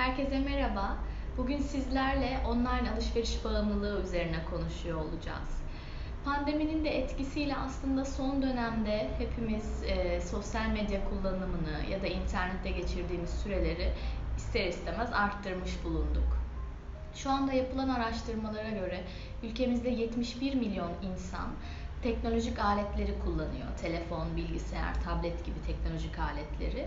Herkese merhaba. Bugün sizlerle online alışveriş bağımlılığı üzerine konuşuyor olacağız. Pandeminin de etkisiyle aslında son dönemde hepimiz e, sosyal medya kullanımını ya da internette geçirdiğimiz süreleri ister istemez arttırmış bulunduk. Şu anda yapılan araştırmalara göre ülkemizde 71 milyon insan teknolojik aletleri kullanıyor. Telefon, bilgisayar, tablet gibi teknolojik aletleri.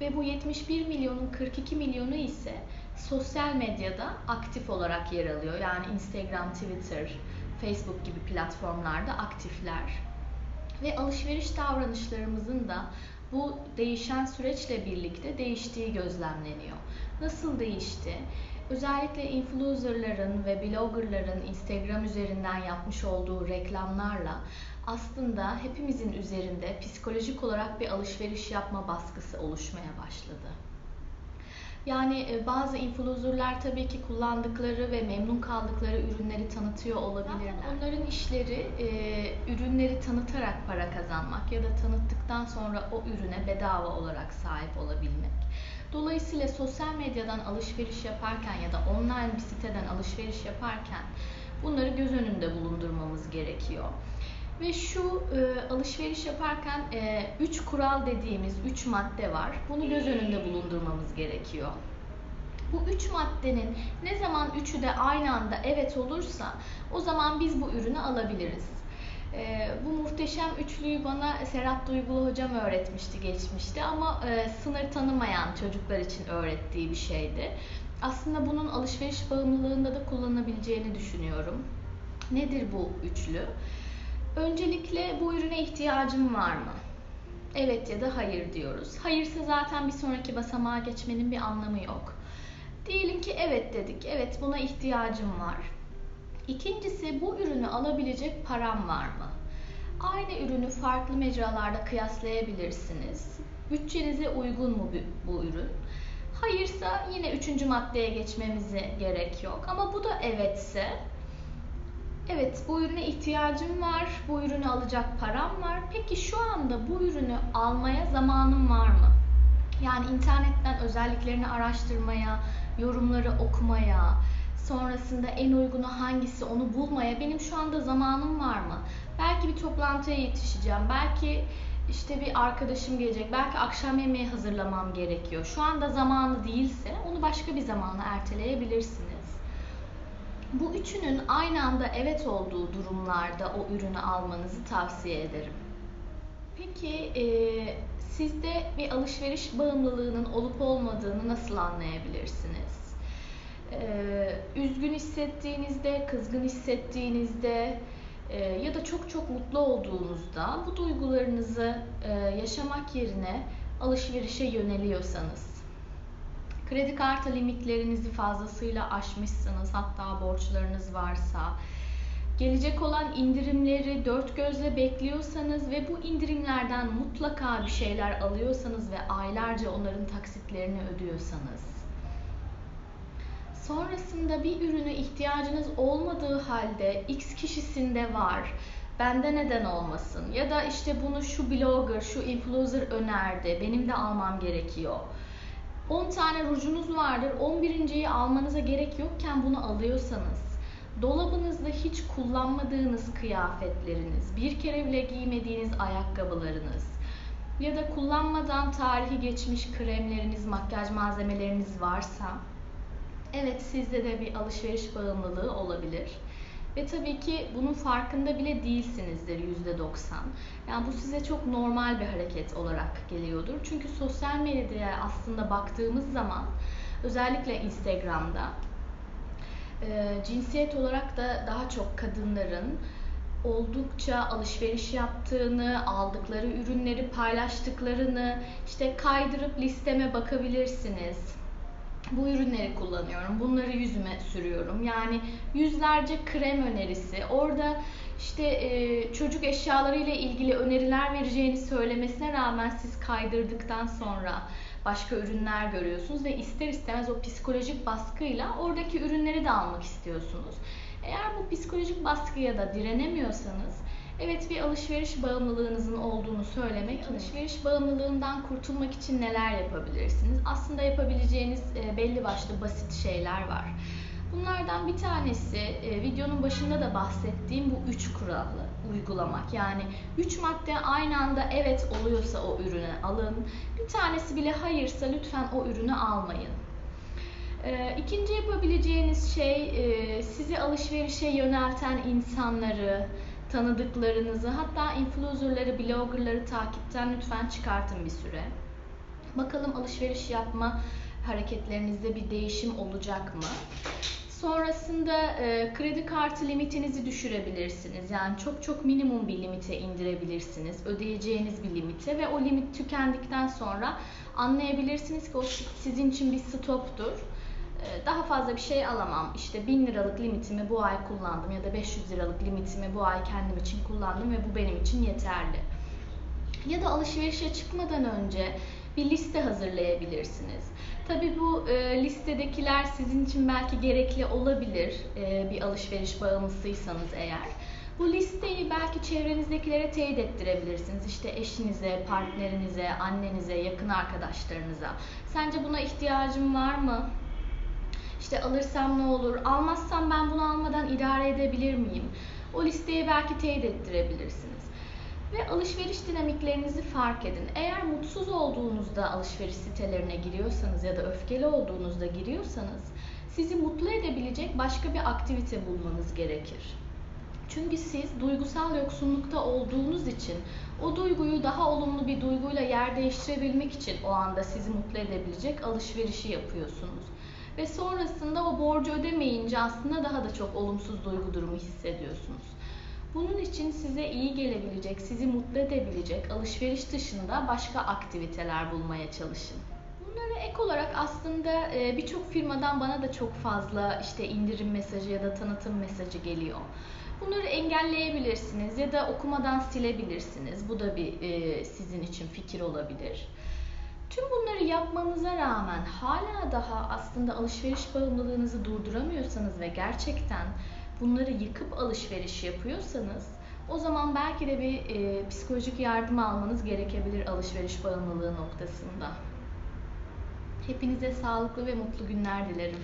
Ve bu 71 milyonun 42 milyonu ise sosyal medyada aktif olarak yer alıyor. Yani Instagram, Twitter, Facebook gibi platformlarda aktifler. Ve alışveriş davranışlarımızın da bu değişen süreçle birlikte değiştiği gözlemleniyor. Nasıl değişti? Özellikle influencerların ve bloggerların Instagram üzerinden yapmış olduğu reklamlarla aslında hepimizin üzerinde psikolojik olarak bir alışveriş yapma baskısı oluşmaya başladı. Yani e, bazı influencerlar tabii ki kullandıkları ve memnun kaldıkları ürünleri tanıtıyor olabilirler. Onların işleri e, ürünleri tanıtarak para kazanmak ya da tanıttıktan sonra o ürüne bedava olarak sahip olabilmek. Dolayısıyla sosyal medyadan alışveriş yaparken ya da online bir siteden alışveriş yaparken bunları göz önünde bulundurmamız gerekiyor. Ve şu e, alışveriş yaparken e, üç kural dediğimiz üç madde var. Bunu göz önünde bulundurmamız gerekiyor. Bu üç maddenin ne zaman üçü de aynı anda evet olursa o zaman biz bu ürünü alabiliriz. E, bu muhteşem üçlüyü bana Serhat Duygulu hocam öğretmişti geçmişte ama e, sınır tanımayan çocuklar için öğrettiği bir şeydi. Aslında bunun alışveriş bağımlılığında da kullanabileceğini düşünüyorum. Nedir bu üçlü? Öncelikle bu ürüne ihtiyacım var mı? Evet ya da hayır diyoruz. Hayırsa zaten bir sonraki basamağa geçmenin bir anlamı yok. Diyelim ki evet dedik. Evet buna ihtiyacım var. İkincisi bu ürünü alabilecek param var mı? Aynı ürünü farklı mecralarda kıyaslayabilirsiniz. Bütçenize uygun mu bu ürün? Hayırsa yine üçüncü maddeye geçmemize gerek yok. Ama bu da evetse Evet, bu ürüne ihtiyacım var, bu ürünü alacak param var. Peki şu anda bu ürünü almaya zamanım var mı? Yani internetten özelliklerini araştırmaya, yorumları okumaya, sonrasında en uygunu hangisi onu bulmaya benim şu anda zamanım var mı? Belki bir toplantıya yetişeceğim, belki işte bir arkadaşım gelecek, belki akşam yemeği hazırlamam gerekiyor. Şu anda zamanı değilse onu başka bir zamana erteleyebilirsiniz. Bu üçünün aynı anda evet olduğu durumlarda o ürünü almanızı tavsiye ederim. Peki e, sizde bir alışveriş bağımlılığının olup olmadığını nasıl anlayabilirsiniz? E, üzgün hissettiğinizde, kızgın hissettiğinizde e, ya da çok çok mutlu olduğunuzda bu duygularınızı e, yaşamak yerine alışverişe yöneliyorsanız Kredi kartı limitlerinizi fazlasıyla aşmışsınız, hatta borçlarınız varsa, gelecek olan indirimleri dört gözle bekliyorsanız ve bu indirimlerden mutlaka bir şeyler alıyorsanız ve aylarca onların taksitlerini ödüyorsanız, sonrasında bir ürüne ihtiyacınız olmadığı halde X kişisinde var, bende neden olmasın? Ya da işte bunu şu blogger, şu influencer önerdi, benim de almam gerekiyor 10 tane rujunuz vardır. 11.yi almanıza gerek yokken bunu alıyorsanız dolabınızda hiç kullanmadığınız kıyafetleriniz, bir kere bile giymediğiniz ayakkabılarınız ya da kullanmadan tarihi geçmiş kremleriniz, makyaj malzemeleriniz varsa evet sizde de bir alışveriş bağımlılığı olabilir. Ve tabii ki bunun farkında bile değilsinizdir yüzde 90. Yani bu size çok normal bir hareket olarak geliyordur. Çünkü sosyal medyaya aslında baktığımız zaman özellikle Instagram'da e, cinsiyet olarak da daha çok kadınların oldukça alışveriş yaptığını, aldıkları ürünleri paylaştıklarını işte kaydırıp listeme bakabilirsiniz bu ürünleri kullanıyorum. Bunları yüzüme sürüyorum. Yani yüzlerce krem önerisi. Orada işte e, çocuk eşyaları ile ilgili öneriler vereceğini söylemesine rağmen siz kaydırdıktan sonra başka ürünler görüyorsunuz ve ister istemez o psikolojik baskıyla oradaki ürünleri de almak istiyorsunuz. Eğer bu psikolojik baskıya da direnemiyorsanız Evet bir alışveriş bağımlılığınızın olduğunu söylemek, Evet. alışveriş bağımlılığından kurtulmak için neler yapabilirsiniz? Aslında yapabileceğiniz e, belli başlı basit şeyler var. Bunlardan bir tanesi e, videonun başında da bahsettiğim bu üç kuralı uygulamak. Yani üç madde aynı anda evet oluyorsa o ürünü alın. Bir tanesi bile hayırsa lütfen o ürünü almayın. Ee, İkinci yapabileceğiniz şey e, sizi alışverişe yönelten insanları, tanıdıklarınızı hatta influencerları, bloggerları takipten lütfen çıkartın bir süre. Bakalım alışveriş yapma hareketlerinizde bir değişim olacak mı? Sonrasında e, kredi kartı limitinizi düşürebilirsiniz. Yani çok çok minimum bir limite indirebilirsiniz. Ödeyeceğiniz bir limite ve o limit tükendikten sonra anlayabilirsiniz ki o sizin için bir stoptur. E, Daha fazla bir şey alamam. İşte 1000 liralık limitimi bu ay kullandım ya da 500 liralık limitimi bu ay kendim için kullandım ve bu benim için yeterli. Ya da alışverişe çıkmadan önce bir liste hazırlayabilirsiniz. Tabii bu e, listedekiler sizin için belki gerekli olabilir e, bir alışveriş bağımlısıysanız eğer. Bu listeyi belki çevrenizdekilere teyit ettirebilirsiniz. İşte eşinize, partnerinize, annenize, yakın arkadaşlarınıza. Sence buna ihtiyacım var mı? İşte alırsam ne olur, almazsam ben bunu almadan idare edebilir miyim? O listeyi belki teyit ettirebilirsiniz. Ve alışveriş dinamiklerinizi fark edin. Eğer mutsuz olduğunuzda alışveriş sitelerine giriyorsanız ya da öfkeli olduğunuzda giriyorsanız sizi mutlu edebilecek başka bir aktivite bulmanız gerekir. Çünkü siz duygusal yoksunlukta olduğunuz için o duyguyu daha olumlu bir duyguyla yer değiştirebilmek için o anda sizi mutlu edebilecek alışverişi yapıyorsunuz. Ve sonrasında o borcu ödemeyince aslında daha da çok olumsuz duygu durumu hissediyorsunuz. Bunun için size iyi gelebilecek, sizi mutlu edebilecek alışveriş dışında başka aktiviteler bulmaya çalışın. Bunlara ek olarak aslında e, birçok firmadan bana da çok fazla işte indirim mesajı ya da tanıtım mesajı geliyor. Bunları engelleyebilirsiniz ya da okumadan silebilirsiniz. Bu da bir e, sizin için fikir olabilir. Tüm bunları yapmanıza rağmen hala daha aslında alışveriş bağımlılığınızı durduramıyorsanız ve gerçekten bunları yıkıp alışveriş yapıyorsanız o zaman belki de bir e, psikolojik yardım almanız gerekebilir alışveriş bağımlılığı noktasında. Hepinize sağlıklı ve mutlu günler dilerim.